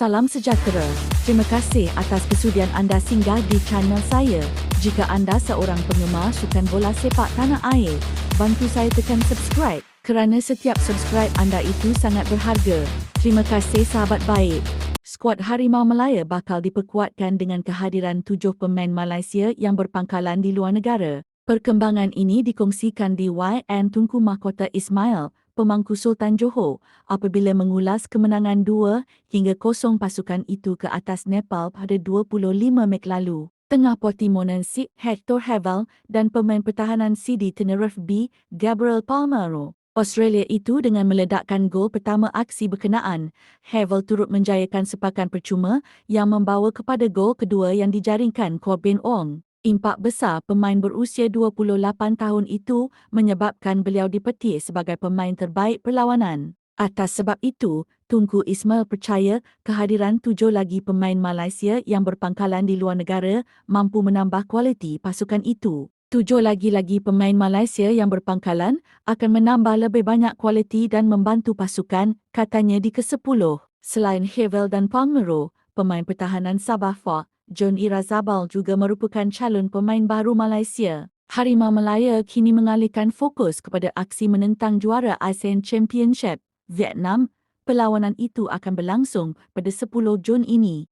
Salam sejahtera. Terima kasih atas kesudian anda singgah di channel saya. Jika anda seorang penggemar sukan bola sepak tanah air, bantu saya tekan subscribe kerana setiap subscribe anda itu sangat berharga. Terima kasih sahabat baik. Skuad Harimau Malaya bakal diperkuatkan dengan kehadiran tujuh pemain Malaysia yang berpangkalan di luar negara. Perkembangan ini dikongsikan di YN Tunku Mahkota Ismail, pemangku Sultan Johor, apabila mengulas kemenangan 2 hingga 0 pasukan itu ke atas Nepal pada 25 Mei lalu. Tengah Portimonan Sid Hector Havel dan pemain pertahanan CD Tenerife B, Gabriel Palmero. Australia itu dengan meledakkan gol pertama aksi berkenaan. Havel turut menjayakan sepakan percuma yang membawa kepada gol kedua yang dijaringkan Corbin Ong. Impak besar pemain berusia 28 tahun itu menyebabkan beliau dipetik sebagai pemain terbaik perlawanan. Atas sebab itu, Tunku Ismail percaya kehadiran tujuh lagi pemain Malaysia yang berpangkalan di luar negara mampu menambah kualiti pasukan itu. Tujuh lagi-lagi pemain Malaysia yang berpangkalan akan menambah lebih banyak kualiti dan membantu pasukan, katanya di ke-10. Selain Havel dan Palmero, pemain pertahanan Sabah Fah John Irazabal juga merupakan calon pemain baru Malaysia. Harimau Malaya kini mengalihkan fokus kepada aksi menentang juara ASEAN Championship, Vietnam. Perlawanan itu akan berlangsung pada 10 Jun ini.